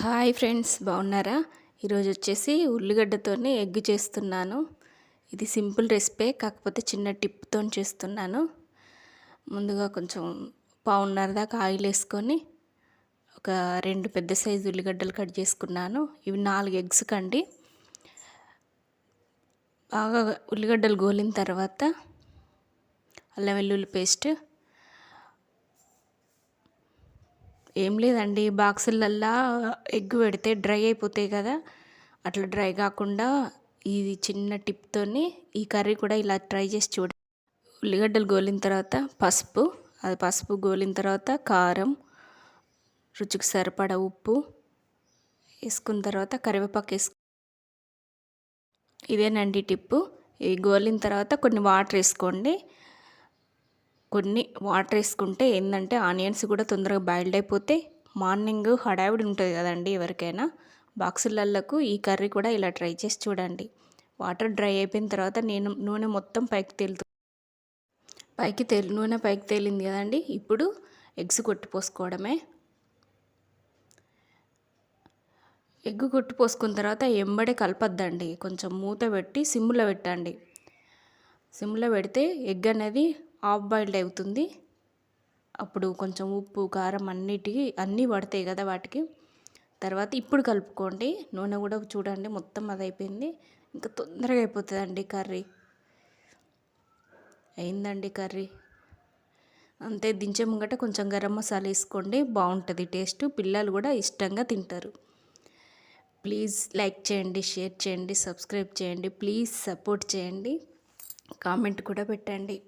Hi friends బాగున్నారా? ఈరోజు వచ్చేసి ఉల్లిగడ్డతోనే ఎగ్ చేస్తున్నాను. ఇది సింపుల్ రెసిపీ కాకపోతే చిన్న టిప్తో చేస్తున్నాను. ముందుగా కొంచెం పావున్నర దాకా ఆయిల్ వేసుకొని ఒక రెండు పెద్ద సైజు ఉల్లిగడ్డలు కట్ చేసుకున్నాను. ఇవి నాలుగు ఎగ్స్ కండి. బాగా ఉల్లిగడ్డలు గోలిన తర్వాత అల్లం వెల్లుల్లి పేస్ట్ ఏం లేదండి. బాక్సులల్లా ఎగ్ పెడితే డ్రై అయిపోతాయి కదా. అట్లా డ్రై కాకుండా ఇది చిన్న టిప్తోని ఈ కర్రీ కూడా ఇలా ట్రై చేసి చూడ. ఉల్లిగడ్డలు గోలిన తర్వాత పసుపు అది పసుపు గోలిన తర్వాత కారం రుచికి సరిపడ ఉప్పు వేసుకున్న తర్వాత కరివేపాకు వేసుకు ఇదేనండి టిప్పు. ఈ గోలిన తర్వాత కొన్ని వాటర్ వేసుకోండి. కొన్ని వాటర్ వేసుకుంటే ఏంటంటే ఆనియన్స్ కూడా తొందరగా బాయిల్డ్ అయిపోతే మార్నింగ్ హడావిడి ఉంటుంది కదండి ఎవరికైనా. బాక్సులల్లకు ఈ కర్రీ కూడా ఇలా ట్రై చేసి చూడండి. వాటర్ డ్రై అయిపోయిన తర్వాత నేను నూనె మొత్తం పైకి తేలుతు పైకి తేలి నూనె పైకి తేలింది కదండి. ఇప్పుడు ఎగ్స్ కొట్టిపోసుకోవడమే ఎగ్ కొట్టి పోసుకున్న తర్వాత ఎంబడే కలపద్దండి. కొంచెం మూత పెట్టి సిమ్లో పెట్టండి. సిమ్లో పెడితే ఎగ్ అనేది హాఫ్ బాయిల్డ్ అవుతుంది. అప్పుడు కొంచెం ఉప్పు కారం అన్నిటికి అన్నీ పడతాయి కదా వాటికి. తర్వాత ఇప్పుడు కలుపుకోండి. నూనె కూడా చూడండి మొత్తం అది అయిపోయింది. ఇంకా తొందరగా అయిపోతుందండి కర్రీ. అయిందండి కర్రీ. అంతే దించే ముంగట కొంచెం గరం మసాలా వేసుకోండి. బాగుంటుంది టేస్ట్. పిల్లలు కూడా ఇష్టంగా తింటారు. ప్లీజ్ లైక్ చేయండి షేర్ చేయండి సబ్స్క్రైబ్ చేయండి. ప్లీజ్ సపోర్ట్ చేయండి. కామెంట్ కూడా పెట్టండి.